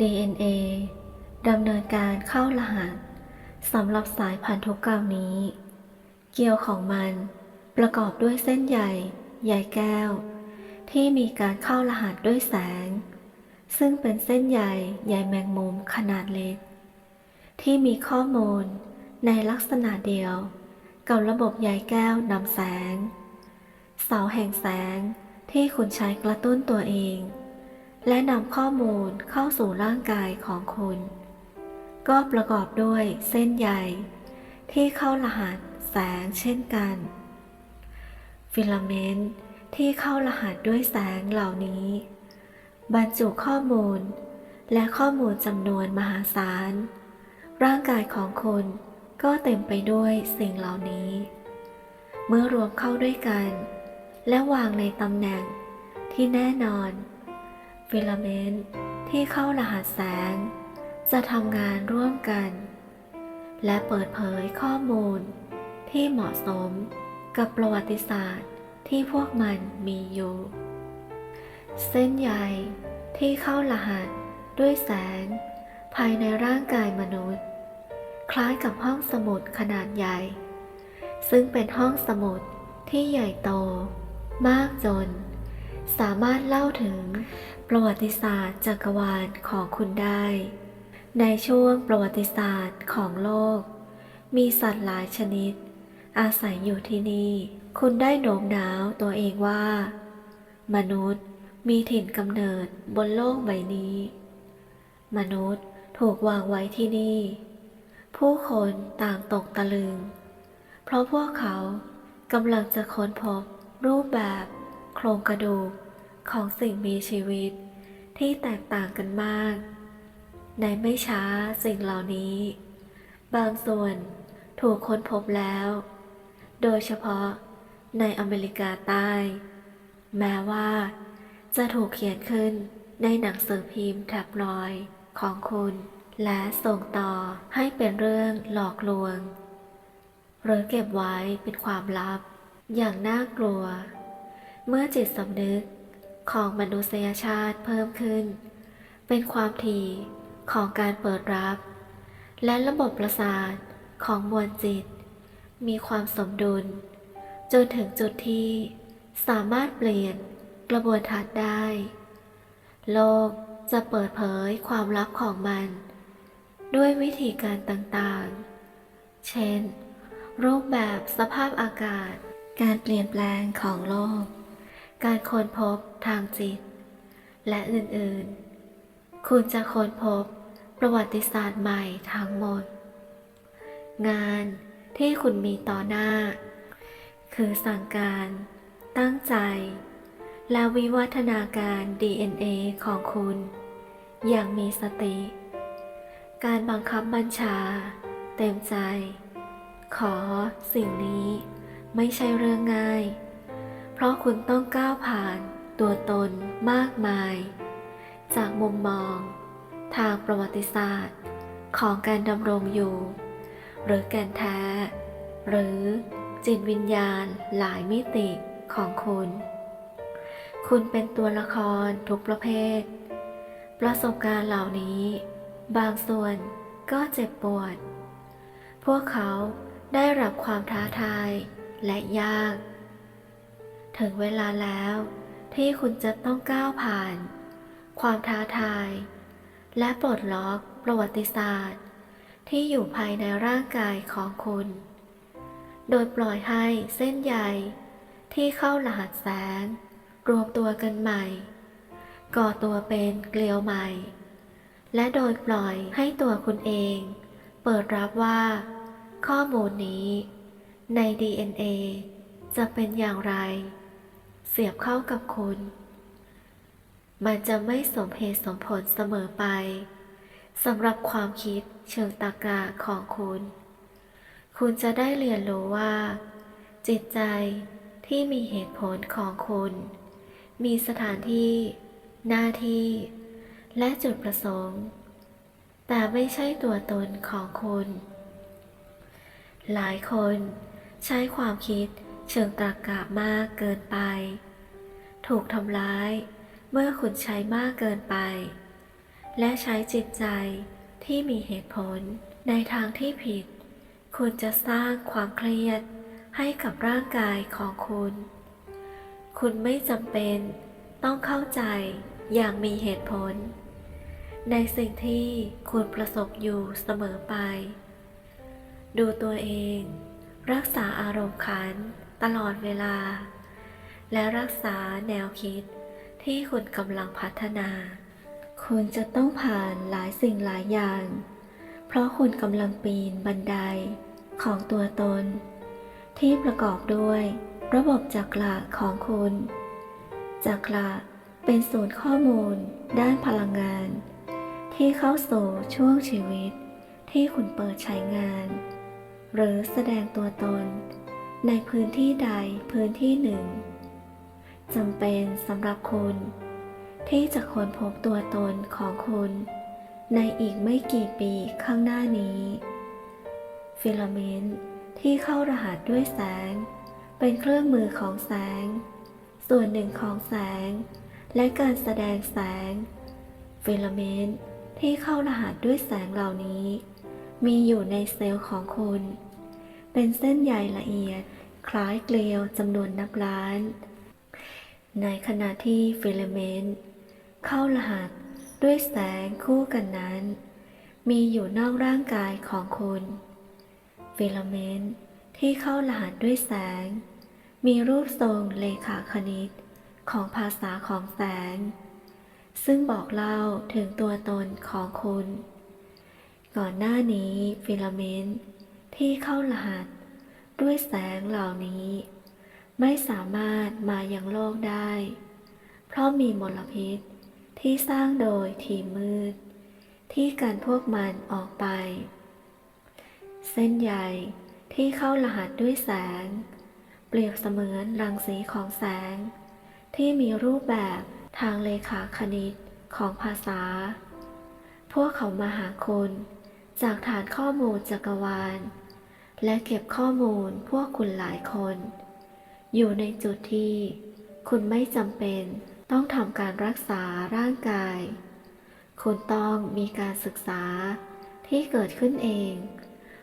DNA ดำเนินการเข้ารหัสสำหรับสายพันธุกรรมนี้ เกลียวของมันประกอบด้วยเส้นใยใยแก้ว ที่มีการเข้ารหัสด้วยแสง ซึ่งเป็นเส้นใยใยแมงมุมขนาดเล็ก ที่มีข้อมูลในลักษณะเดียว กับระบบใยแก้วนำแสง เสาแห่งแสงที่คุณใช้กระตุ้นตัวเอง และนำข้อมูลเข้าสู่ร่างกายของคุณ ก็ประกอบด้วยเส้นใยที่เข้ารหัสแสงเช่นกัน ฟิลาเมนต์ที่เข้ารหัสด้วยแสงเหล่านี้ บรรจุข้อมูล และข้อมูลจำนวนมหาศาล ร่างกายของคุณก็เต็มไปด้วยสิ่งเหล่านี้ เมื่อรวมเข้าด้วยกัน และวางในตำแหน่งที่แน่นอน ฟิลาเมนต์ที่เข้ารหัสแสง จะทำงานร่วมกัน และเปิดเผยข้อมูลที่เหมาะสมกับประวัติศาสตร์ที่พวกมันมีอยู่ เส้นใยที่เข้ารหัสด้วยแสง ภายในร่างกายมนุษย์ คล้ายกับห้องสมุดขนาดใหญ่ ซึ่งเป็นห้องสมุดที่ใหญ่โต มากจน สามารถเล่าถึง ประวัติศาสตร์จักรวาลของคุณได้ ในช่วงประวัติศาสตร์ของโลก มีสัตว์หลายชนิด อาศัยอยู่ที่นี่ คุณได้โน้มน้าวตัวเองว่า มนุษย์มีถิ่นกำเนิดบนโลกใบนี้ มนุษย์ถูกวางไว้ที่นี่ ผู้คนต่างตกตะลึง เพราะพวกเขากำลังจะค้นพบรูปแบบ โครงกระดูก ของสิ่งมีชีวิต ที่แตกต่างกันมาก ในไม่ช้าสิ่งเหล่านี้ บางส่วนถูกค้นพบแล้ว โดยเฉพาะในอเมริกาใต้ แม้ว่าจะถูกเขียนขึ้นในหนังสือพิมพ์แท็บลอยด์ของคุณ และส่งต่อให้เป็นเรื่องหลอกลวง หรือเก็บไว้เป็นความลับ อย่างน่ากลัว เมื่อจิตสำนึก ของมนุษยชาติเพิ่มขึ้น เป็นความถี่ของการเปิดรับ และระบบประสาทของมวลจิต มีความสมดุล จนถึงจุดที่สามารถเปลี่ยนกระบวนทัศน์ได้ โลกจะเปิดเผยความลับของมัน ด้วยวิธีการต่างๆ เช่น รูปแบบสภาพอากาศ การเปลี่ยนแปลงของโลก การค้นพบทางจิต และอื่นๆ คุณจะค้นพบประวัติศาสตร์ใหม่ทั้งหมด งานที่คุณมีต่อหน้า คือสั่งการ ตั้งใจ และวิวัฒนาการ DNA ของคุณ อย่างมีสติ การบังคับบัญชา เต็มใจ ขอสิ่งนี้ไม่ใช่เรื่องง่าย เพราะคุณต้องก้าวผ่านตัวตนมากมาย จากมุมมอง ทางประวัติศาสตร์ ของการดำรงอยู่ หรือแก่นแท้ หรือจิตวิญญาณหลายมิติของคุณ คุณเป็นตัวละครทุกประเภท ประสบการณ์เหล่านี้ บางส่วนก็เจ็บปวด พวกเขาได้รับความท้าทายและยาก ถึงเวลาแล้วที่คุณจะต้องก้าวผ่าน ความท้าทาย และปลดล็อกประวัติศาสตร์ ที่อยู่ภายในร่างกายของคุณ โดยปล่อยให้เส้นใยที่เข้ารหัสแสง รวมตัวกันใหม่ ก่อตัวเป็นเกลียวใหม่ และโดยปล่อยให้ตัวคุณเอง เปิดรับว่า ข้อมูลนี้ ใน DNA จะเป็นอย่างไร เสียบเข้ากับคุณ มันจะไม่สมเหตุสมผลเสมอไปสำหรับความคิดเชิงตรรกะของคุณ คุณจะได้เรียนรู้ว่า จิตใจที่มีเหตุผลของคุณ มีสถานที่ หน้าที่ และจุดประสงค์ แต่ไม่ใช่ตัวตนของคุณ หลายคนใช้ความคิดเชิงตรรกะมากเกินไป ถูกทำร้าย เมื่อคุณใช้มากเกินไป และใช้จิตใจที่มีเหตุผลในทางที่ผิด คุณจะสร้างความเครียดให้กับร่างกายของคุณ คุณไม่จำเป็นต้องเข้าใจอย่างมีเหตุผล ในสิ่งที่คุณประสบอยู่เสมอไป ดูตัวเอง รักษาอารมณ์ขันตลอดเวลา และรักษาแนวคิดที่คุณกำลังพัฒนา คุณจะต้องผ่านหลายสิ่งหลายอย่าง เพราะคุณกำลังปีนบันไดของตัวตน ที่ประกอบด้วยระบบจักระของคุณ จักระเป็นศูนย์ข้อมูลด้านพลังงาน ที่เข้าสู่ช่วงชีวิตที่คุณเปิดใช้งาน หรือแสดงตัวตน ในพื้นที่ใดพื้นที่หนึ่ง จำเป็นสำหรับคุณ ที่จะค้นพบตัวตนของคุณ ในอีกไม่กี่ปีข้างหน้านี้ ฟิลาเมนต์ที่เข้ารหัสด้วยแสง เป็นเครื่องมือของแสง ส่วนหนึ่งของแสง และการแสดงแสง ฟิลาเมนต์ที่เข้ารหัสด้วยแสงเหล่านี้ มีอยู่ในเซลล์ของคุณ เป็นเส้นใยละเอียดคล้ายเกลียวจำนวนนับล้าน ในขณะที่ฟิลาเมนต์เข้ารหัสด้วยแสงคู่กันนั้น มีอยู่นอกร่างกายของคุณ ฟิลาเมนต์ที่เข้ารหัสด้วยแสง มีรูปทรงเลขาคณิตของภาษาของแสง ซึ่งบอกเล่าถึงตัวตนของคุณ ก่อนหน้านี้ฟิลาเมนต์ที่เข้ารหัสด้วยแสงเหล่านี้ ไม่สามารถมายังโลกได้ เพราะมีมลพิษที่สร้างโดยทีมมืด ที่กันพวกมันออกไป เส้นใยที่เข้ารหัสด้วยแสง เปรียบเสมือนรังสีของแสง ที่มีรูปแบบทางเลขาคณิตของภาษา พวกเขามาหาคุณจากฐานข้อมูลจักรวาล และเก็บข้อมูลพวกคุณหลายคน อยู่ในจุดที่ คุณไม่จำเป็นต้องทำการรักษาร่างกาย คุณต้องมีการศึกษาที่เกิดขึ้นเอง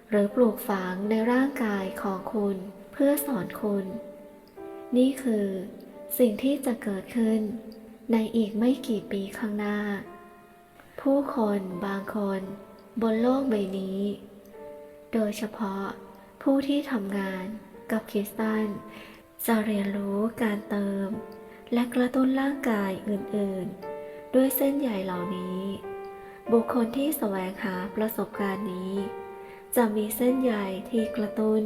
หรือปลูกฝังในร่างกายของคุณเพื่อสอนคุณ นี่คือสิ่งที่จะเกิดขึ้นในอีกไม่กี่ปีข้างหน้า ผู้คนบางคนบนโลกใบนี้ โดยเฉพาะผู้ที่ทำงานกับคริสตัน จะเรียนรู้การเติม และกระตุ้นร่างกายอื่นๆ ด้วยเส้นใยเหล่านี้ บุคคลที่แสวงหาประสบการณ์นี้ จะมีเส้นใยที่กระตุ้น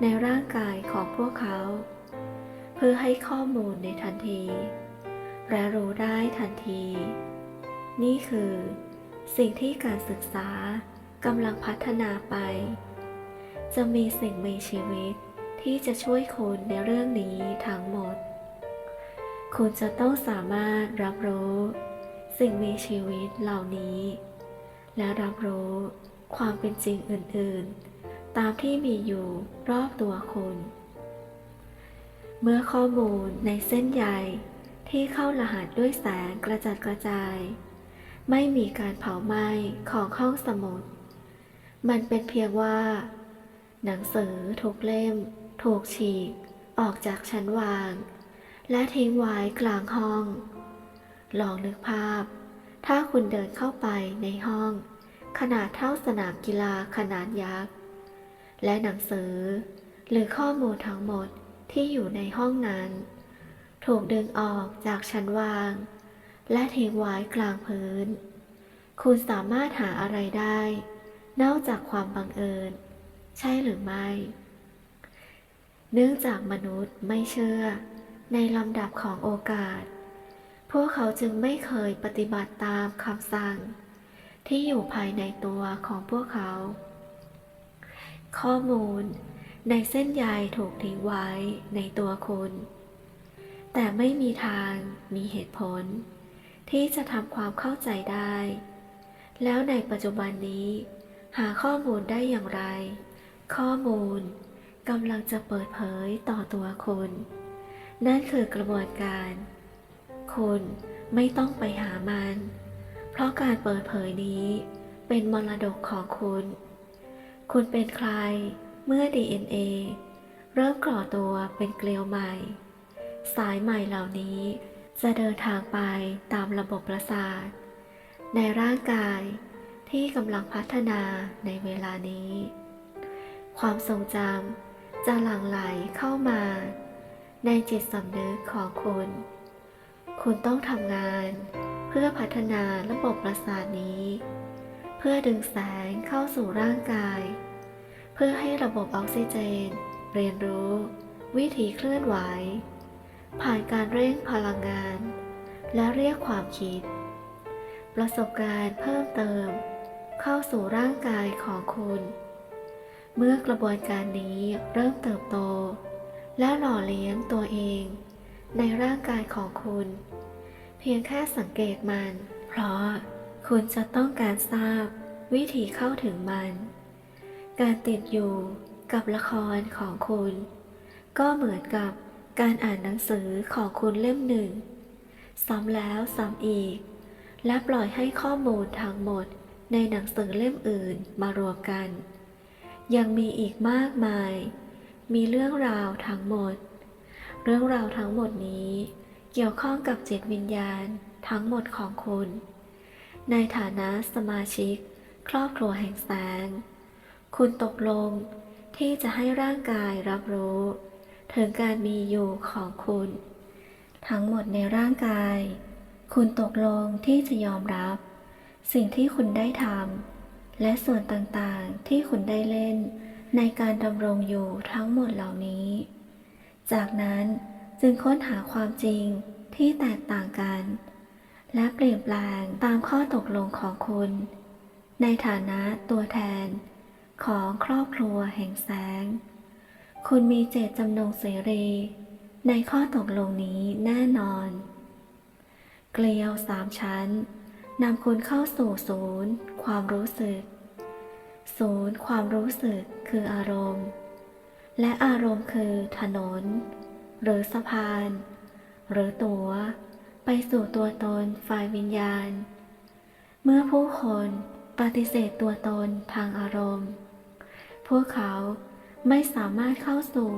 ในร่างกายของพวกเขา เพื่อให้ข้อมูลในทันทีและรู้ได้ทันที นี่คือ สิ่งที่การศึกษากำลังพัฒนาไป จะมีสิ่งมีชีวิต ที่จะช่วยคุณในเรื่องนี้ทั้งหมด คุณจะต้องสามารถรับรู้ สิ่งมีชีวิตเหล่านี้ และรับรู้ความเป็นจริงอื่น ๆ ตามที่มีอยู่รอบตัวคุณ เมื่อข้อมูลในเส้นใยที่เข้ารหัสด้วยแสงกระจัดกระจาย ไม่มีการเผาไหม้ของห้องสมุด มันเป็นเพียงว่า หนังสือทุกเล่ม ถูกฉีก ออกจากชั้นวาง และทิ้งไว้กลางห้อง ลองนึกภาพ ถ้าคุณเดินเข้าไปในห้อง ขนาดเท่าสนามกีฬาขนาดยักษ์ และหนังสือ หรือข้อมูลทั้งหมดที่อยู่ในห้องนั้น ถูกดึงออกจากชั้นวาง และทิ้งไว้กลางพื้น คุณสามารถหาอะไรได้ นอกจากความบังเอิญ ใช่หรือไม่ เนื่องจากมนุษย์ไม่เชื่อ ในลำดับของโอกาส พวกเขาจึงไม่เคยปฏิบัติตามคำสั่ง ที่อยู่ภายในตัวของพวกเขา ข้อมูลในเส้นใยถูกทิ้งไว้ในตัวคุณ แต่ไม่มีทางมีเหตุผล ที่จะทำความเข้าใจได้ แล้วในปัจจุบันนี้ หาข้อมูลได้อย่างไร ข้อมูล กำลังจะเปิดเผยต่อตัวคุณ นั่นคือกระบวนการ คุณไม่ต้องไปหามัน เพราะการเปิดเผยนี้เป็นมรดกของคุณ คุณเป็นใครเมื่อ DNA เริ่มก่อตัวเป็นเกลียวใหม่ สายใหม่เหล่านี้จะเดินทางไปตามระบบประสาท ในร่างกายที่กำลังพัฒนาในเวลานี้ ความทรงจำ จะหลั่งไหลเข้ามา ในจิตสำนึกของคุณ คุณต้องทำงานเพื่อพัฒนาระบบประสาทนี้ เพื่อดึงแสงเข้าสู่ร่างกาย เพื่อให้ระบบออกซิเจน เรียนรู้ วิธีเคลื่อนไหว ผ่านการเร่งพลังงาน และเรียกความคิด ประสบการณ์เพิ่มเติม เข้าสู่ร่างกายของคุณ เมื่อกระบวนการนี้เริ่มเติบโต และหล่อเลี้ยงตัวเอง ในร่างกายของคุณ เพียงแค่สังเกตมัน เพราะคุณจะต้องการทราบวิธีเข้าถึงมัน การติดอยู่กับละครของคุณ ก็เหมือนกับการอ่านหนังสือของคุณเล่มหนึ่ง ซ้ำแล้วซ้ำอีก และปล่อยให้ข้อมูลทั้งหมดในหนังสือเล่มอื่นมารวมกัน ยังมีอีกมากมาย มีเรื่องราวทั้งหมด เรื่องราวทั้งหมดนี้ เกี่ยวข้องกับจิตวิญญาณทั้งหมดของคุณ ในฐานะสมาชิก ครอบครัวแห่งแสง คุณตกลงที่จะให้ร่างกายรับรู้ ถึงการมีอยู่ของคุณ ทั้งหมดในร่างกาย คุณตกลงที่จะยอมรับ สิ่งที่คุณได้ทำ และส่วนต่างๆที่คุณได้เล่น ในการดำรงอยู่ทั้งหมดเหล่านี้ จากนั้นจึงค้นหาความจริงที่แตกต่างกัน และเปลี่ยนแปลงตามข้อตกลงของคุณ ในฐานะตัวแทนของครอบครัวแห่งแสง คุณมีเจตจำนงเสรี ในข้อตกลงนี้แน่นอน เกลียวสามชั้น นำคุณเข้าสู่ศูนย์ ความรู้สึก ศูนย์ความรู้สึกคืออารมณ์ และอารมณ์คือถนน หรือสะพาน หรือตัวไปสู่ตัวตนฝ่ายวิญญาณ เมื่อผู้คนปฏิเสธตัวตนทางอารมณ์ พวกเขาไม่สามารถเข้าสู่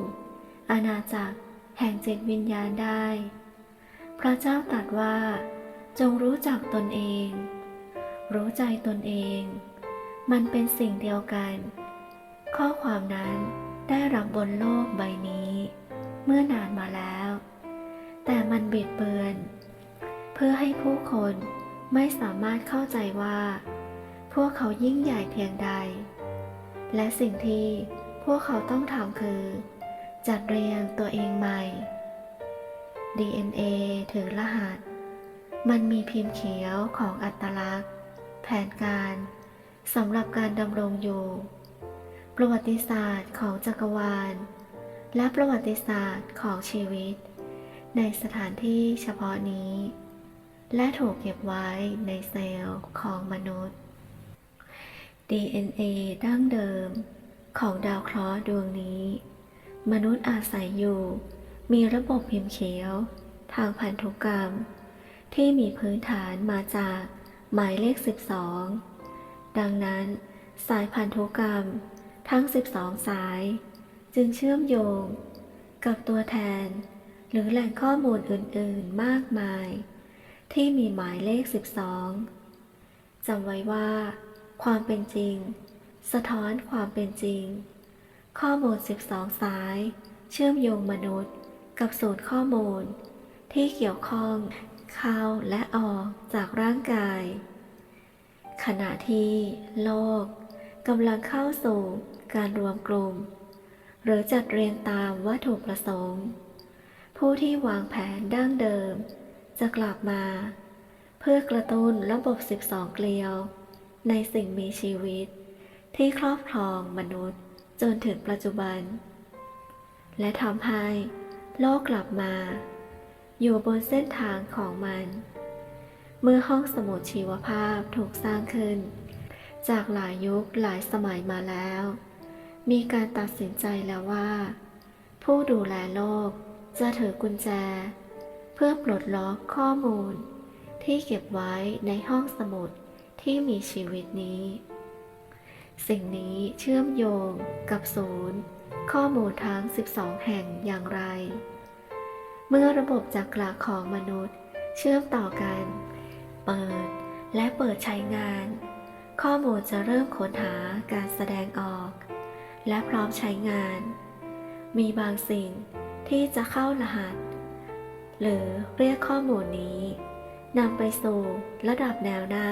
อาณาจักรแห่งจิตวิญญาณได้ พระเจ้าตรัสว่า จงรู้จักตนเอง รู้ใจตนเอง มันเป็นสิ่งเดียวกัน ข้อความนั้นได้รับบนโลกใบนี้ เมื่อนานมาแล้ว แต่มันบิดเบือน เพื่อให้ผู้คนไม่สามารถเข้าใจว่า พวกเขายิ่งใหญ่เพียงใด และสิ่งที่พวกเขาต้องทำคือ จัดเรียงตัวเองใหม่ DNA ถือรหัส มันมีพิมพ์เขียวของอัตลักษณ์ แผนการสำหรับการดำรงอยู่ ประวัติศาสตร์ของจักรวาล และประวัติศาสตร์ของชีวิต ในสถานที่เฉพาะนี้ และถูกเก็บไว้ในเซลล์ของมนุษย์ DNA ดั้งเดิม ของดาวเคราะห์ดวงนี้ มนุษย์อาศัยอยู่ มีระบบพิมพ์เขียว ทางพันธุกรรม ที่มีพื้นฐานมาจากหมายเลข 12 ดังนั้น สายพันธุกรรมทั้ง 12 สาย จึงเชื่อมโยง กับตัวแทน หรือแหล่งข้อมูลอื่น ๆ มากมาย ที่มีหมายเลข 12จำไว้ว่า ความเป็นจริง สะท้อนความเป็นจริง ข้อมูล 12 สาย เชื่อมโยงมนุษย์ กับศูนย์ข้อมูล ที่เกี่ยวข้อง เข้าและออกจากร่างกาย ขณะที่โลกกำลังเข้าสู่การรวมกลุ่ม หรือจัดเรียงตามวัตถุประสงค์ ผู้ที่วางแผนดั้งเดิม จะกลับมา เพื่อกระตุ้นระบบ 12 เกลียว ในสิ่งมีชีวิต ที่ครอบครองมนุษย์จนถึงปัจจุบัน และทำให้โลกกลับมา อยู่บนเส้นทางของมัน เมื่อห้องสมุดชีวภาพถูกสร้างขึ้น จากหลายยุคหลายสมัยมาแล้ว มีการตัดสินใจแล้วว่า ผู้ดูแลโลกจะถือกุญแจ เพื่อปลดล็อกข้อมูล ที่เก็บไว้ในห้องสมุดที่มีชีวิตนี้ สิ่งนี้เชื่อมโยงกับศูนย์ ข้อมูลทั้ง 12 แห่งอย่างไร เมื่อระบบจักระของมนุษย์ เชื่อมต่อกัน เปิดและเปิดใช้งาน ข้อมูลจะเริ่มค้นหาการแสดงออก และพร้อมใช้งาน มีบางสิ่งที่จะเข้ารหัส หรือเรียกข้อมูลนี้นำไปสู่ระดับแนวหน้า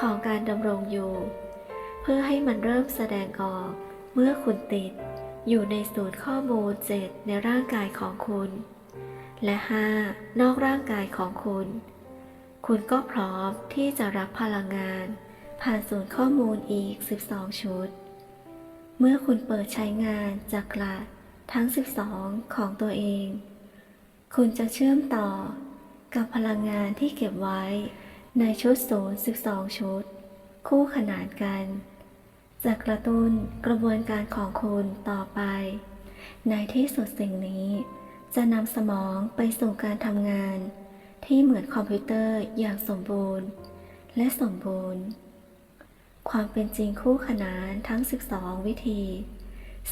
ของการดำรงอยู่ เพื่อให้มันเริ่มแสดงออกเมื่อคุณติดอยู่ในศูนย์ข้อมูล7ในร่างกายของคุณ และ 5 นอกร่างกายของคุณ คุณก็พร้อมที่จะรับพลังงาน ผ่านศูนย์ข้อมูลอีก 12 ชุด เมื่อคุณเปิดใช้งานจากกระทั้ง 12 ของตัวเอง คุณจะเชื่อมต่อกับพลังงานที่เก็บไว้ในชุดศูนย์12 ชุด คู่ขนานกัน จะกระตุ้นกระบวนการของคุณต่อไป ในที่สุดสิ่งนี้ จะนำสมองไปสู่การทำงาน ที่เหมือนคอมพิวเตอร์อย่างสมบูรณ์ และสมบูรณ์ ความเป็นจริงคู่ขนานทั้ง 12 วิธี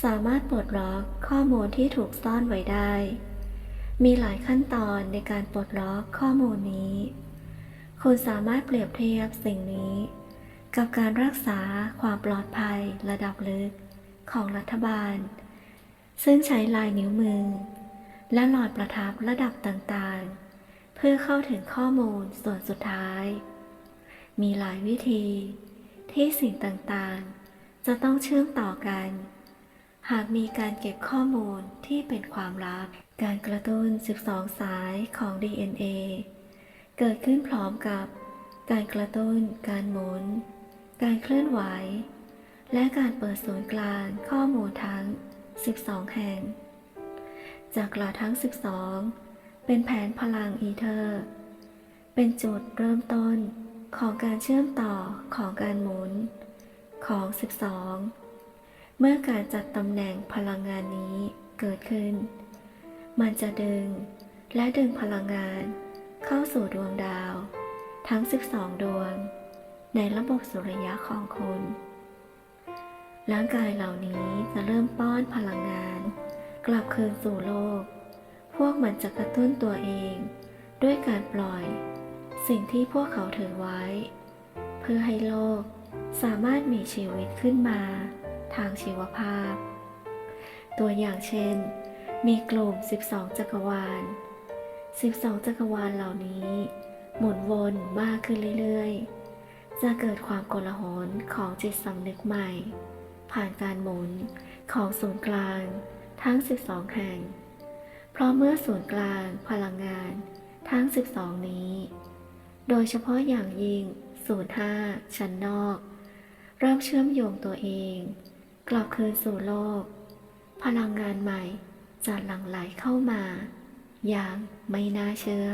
สามารถปลดล็อกข้อมูลที่ถูกซ่อนไว้ได้ มีหลายขั้นตอนในการปลดล็อกข้อมูลนี้ คุณสามารถเปรียบเทียบสิ่งนี้ กับการรักษาความปลอดภัยระดับลึกของรัฐบาล ซึ่งใช้ลายนิ้วมือ และหลอดประทับระดับต่างๆ เพื่อเข้าถึงข้อมูลส่วนสุดท้าย มีหลายวิธี ที่สิ่งต่างๆ จะต้องเชื่อมต่อกัน หากมีการเก็บข้อมูลที่เป็นความลับ การกระตุ้น 12 สายของ DNA เกิดขึ้นพร้อมกับ การกระตุ้น การหมุน การเคลื่อนไหว และการเปิดศูนย์กลางข้อมูลทั้ง 12 แห่ง จากกลาทั้ง 12 เป็นแผนพลังอีเทอร์ เป็นจุดเริ่มต้นของการเชื่อมต่อของการหมุนของ 12 เมื่อการจัดตำแหน่งพลังงานนี้เกิดขึ้น มันจะดึงและดึงพลังงานเข้าสู่ดวงดาว ทั้ง 12 ดวง ในระบบสุริยะของคุณ ร่างกายเหล่านี้จะเริ่มป้อนพลังงาน กลับคืนสู่โลก พวกมันจะกระตุ้นตัวเอง ด้วยการปล่อย สิ่งที่พวกเขาถือไว้ เพื่อให้โลกสามารถมีชีวิตขึ้นมา ทางชีวภาพ ตัวอย่างเช่น มีกลุ่ม 12 จักรวาล 12 จักรวาลเหล่านี้ หมุนวนมากขึ้นเรื่อยๆ จะเกิดความโกลาหลของจิตสำนึกใหม่ ผ่านการหมุนของศูนย์กลาง ทั้ง 12 แห่ง เพราะเมื่อศูนย์กลางพลังงาน ทั้ง 12 นี้ โดยเฉพาะอย่างยิ่งศูนย์ห้าชั้นนอก เริ่มเชื่อมโยงตัวเอง กลับคืนสู่โลก พลังงานใหม่จะหลั่งไหลเข้ามา อย่างไม่น่าเชื่อ